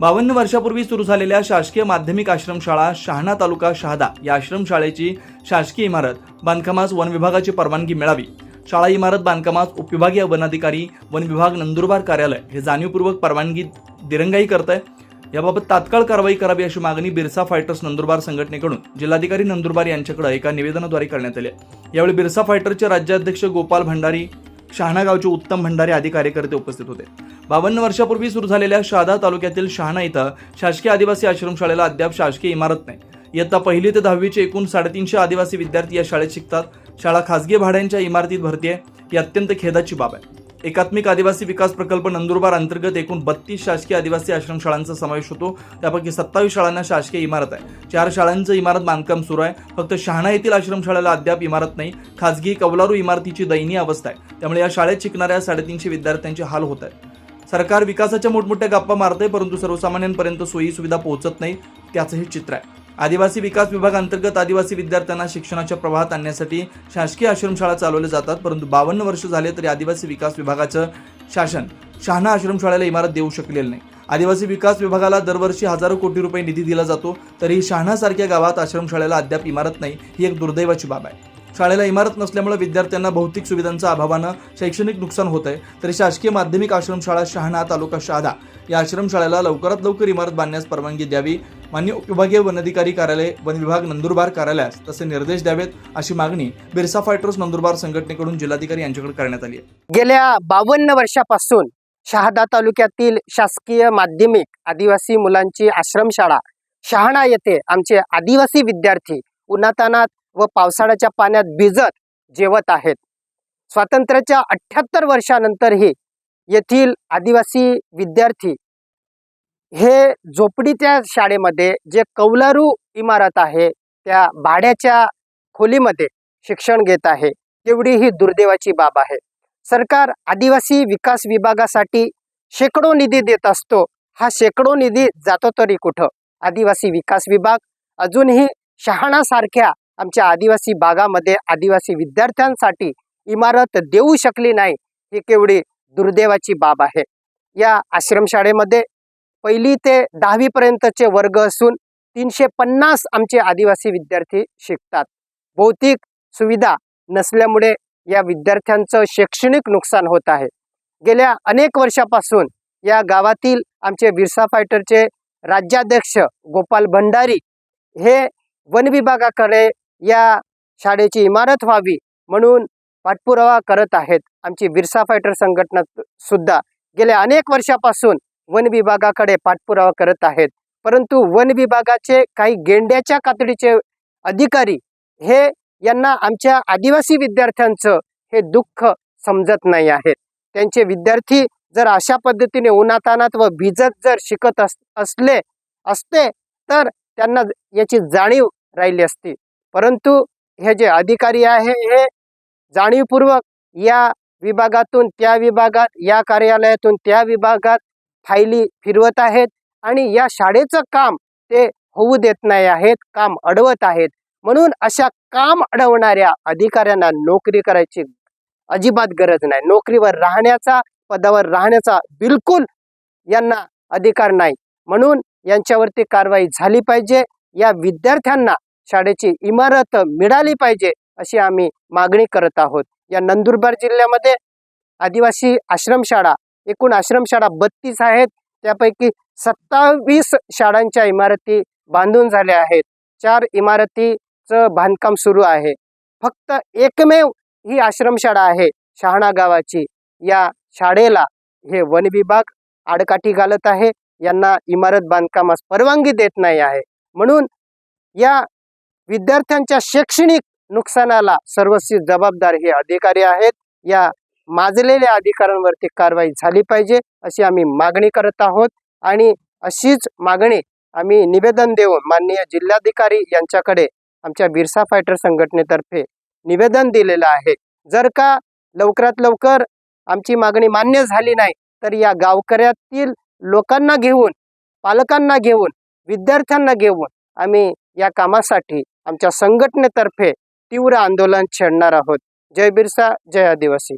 बावन्न वर्षापूर्वी सुरू झालेल्या शासकीय माध्यमिक आश्रमशाळा शहाणा तालुका शहादा या आश्रमशाळेची शासकीय इमारत बांधकामास वन विभागाची परवानगी मिळावी. शाळा इमारत बांधकामास उपविभागीय वनाधिकारी वन विभाग नंदुरबार कार्यालय हे जाणीवपूर्वक परवानगी दिरंगाई करत आहे याबाबत तात्काळ कारवाई करावी अशी मागणी बिरसा फायटर्स नंदुरबार संघटनेकडून जिल्हाधिकारी नंदुरबार यांच्याकडे एका निवेदनाद्वारे करण्यात आली यावेळी बिरसा फायटरचे राज्याध्यक्ष गोपाल भंडारी शहाणा गावचे उत्तम भंडारी आदी कार्यकर्ते उपस्थित होते. बावन्न वर्षापूर्वी सुरू झालेल्या शहादा तालुक्यातील शहाणा इथं शासकीय आदिवासी आश्रमशाळेला अद्याप शासकीय इमारत नाही. इयत्ता पहिली ते दहावीचे एकूण साडेतीनशे आदिवासी विद्यार्थी या शाळेत शिकतात. शाळा खासगी भाड्यांच्या इमारतीत भरती आहे ही अत्यंत खेदाची बाब आहे. एकात्मिक आदिवासी विकास प्रकल्प नंदुरबार अंतर्गत एकूण बत्तीस शासकीय आदिवासी आश्रमशाळांचा समावेश होतो. त्यापैकी सत्तावीस शाळांना शासकीय इमारत आहे. चार शाळांचं इमारत बांधकाम सुरू आहे. फक्त शहाणा येथील आश्रमशाळेला अद्याप इमारत नाही. खासगी कौलारू इमारतीची दयनीय अवस्था आहे. त्यामुळे या शाळेत शिकणाऱ्या साडेतीनशे विद्यार्थ्यांचे हाल होत आहेत. सरकार विकासाच्या मोठमोठ्या गप्पा मारते परंतु सर्वसामान्यांपर्यंत सोयी सुविधा पोहोचत नाही त्याचं हे चित्र आहे. आदिवासी विकास विभागांतर्गत आदिवासी विद्यार्थ्यांना शिक्षणाच्या प्रवाहात आणण्यासाठी शासकीय आश्रमशाळा चालवल्या जातात परंतु बावन्न वर्ष झाले तरी आदिवासी विकास विभागाचं शासन शहाणा आश्रमशाळेला इमारत देऊ शकलेलं नाही. आदिवासी विकास विभागाला दरवर्षी हजारो कोटी रुपये निधी दिला जातो तरीही शहाणासारख्या गावात आश्रमशाळेला अद्याप इमारत नाही ही एक दुर्दैवाची बाब आहे. शाळेला इमारत नसल्यामुळे विद्यार्थ्यांना भौतिक सुविधांचा अभावानं शैक्षणिक नुकसान होत आहे तरी शासकीय माध्यमिक आश्रमशाळा शहाणा तालुका शहादा या आश्रमशाळेला लवकरात लवकर इमारत बांधण्यास परवानगी द्यावी. मान्य उपविभागीय वनाधिकारी कार्यालय वन विभाग नंदुरबार कार्यालयास तसे निर्देश द्यावेत अशी मागणी बिरसा फायटर्स नंदुरबार संघटनेकडून जिल्हाधिकारी यांच्याकडे करण्यात आली आहे. गेल्या बावन्न वर्षापासून शहादा तालुक्यातील शासकीय माध्यमिक आदिवासी मुलांची आश्रमशाळा शहाणा येथे आमचे आदिवासी विद्यार्थी उन्हातानात व पावसाळ्याच्या पाण्यात भिजत जेवत आहेत. स्वातंत्र्याच्या अठ्ठ्याहत्तर वर्षानंतरही येथील आदिवासी विद्यार्थी हे झोपडीच्या शाळेमध्ये जे कौलारू इमारत आहे त्या भाड्याच्या खोलीमध्ये शिक्षण घेत आहे तेवढी ही दुर्दैवाची बाब आहे. सरकार आदिवासी विकास विभागासाठी शेकडो निधी देत असतो हा शेकडो निधी जातो तरी कुठं? आदिवासी विकास विभाग अजूनही शहाणासारख्या आमच्या आदिवासी भागामध्ये आदिवासी विद्यार्थ्यांसाठी इमारत देऊ शकली नाही ही केवढी दुर्दैवाची बाब आहे. या आश्रमशाळेमध्ये पहिली ते दहावीपर्यंतचे वर्ग असून तीनशे पन्नास आमचे आदिवासी विद्यार्थी शिकतात. भौतिक सुविधा नसल्यामुळे या विद्यार्थ्यांचं शैक्षणिक नुकसान होत आहे. गेल्या अनेक वर्षापासून या गावातील आमचे बिरसा फायटरचे राज्याध्यक्ष गोपाल भंडारी हे वन विभागाकडे या शाळेची इमारत व्हावी म्हणून पाठपुरावा करत आहेत. आमची बिरसा फायटर संघटना सुद्धा गेल्या अनेक वर्षापासून वन विभागाकडे पाठपुरावा करत आहेत. परंतु वन विभागाचे काही गेंड्याच्या कातडीचे अधिकारी हे यांना आमच्या आदिवासी विद्यार्थ्यांचं हे दुःख समजत नाही आहेत. त्यांचे विद्यार्थी जर अशा पद्धतीने उन्हातानात व भिजत जर शिकत अस असले असते तर त्यांना याची जाणीव राहिली असती. परंतु हे जे अधिकारी आहे हे जाणीवपूर्वक या विभागातून त्या विभागात या कार्यालयातून त्या विभागात फायली फिरवत आहेत आणि या शाळेचं काम ते होऊ देत नाही आहेत काम अडवत आहेत. म्हणून अशा काम अडवणाऱ्या अधिकाऱ्यांना नोकरी करायची अजिबात गरज नाही. नोकरीवर राहण्याचा पदावर राहण्याचा बिलकुल यांना अधिकार नाही. म्हणून यांच्यावरती कारवाई झाली पाहिजे. या विद्यार्थ्यांना शाळेची इमारत मिळाली पाहिजे अशी आम्ही मागणी करत आहोत. या नंदुरबार जिल्ह्यामध्ये आदिवासी आश्रमशाळा एकूण आश्रमशाळा बत्तीस आहेत. त्यापैकी सत्तावीस शाळांच्या इमारती बांधून झाल्या आहेत. चार इमारतीचं बांधकाम सुरू आहे. फक्त एकमेव ही आश्रमशाळा आहे शहाणा गावाची. या शाळेला हे वन विभाग आडकाठी घालत आहे. यांना इमारत बांधकामास परवानगी देत नाही आहे. म्हणून या विद्यार्थ्यांच्या शैक्षणिक नुकसानाला सर्वस्वी जबाबदार हे अधिकारी आहेत. या माजलेल्या अधिकाऱ्यांवरती कारवाई झाली पाहिजे अशी आम्ही मागणी करत आहोत. आणि अशीच मागणी आम्ही निवेदन देऊन माननीय जिल्हाधिकारी यांच्याकडे आमच्या बिरसा फायटर संघटनेतर्फे निवेदन दिलेलं आहे. जर का लवकरात लवकर आमची मागणी मान्य झाली नाही तर या गावकऱ्यातील लोकांना घेऊन पालकांना घेऊन विद्यार्थ्यांना घेऊन आम्ही या कामासाठी आमच्या संघटनेतर्फे तीव्र आंदोलन छेडणार आहोत. जय बिरसा जय आदिवासी.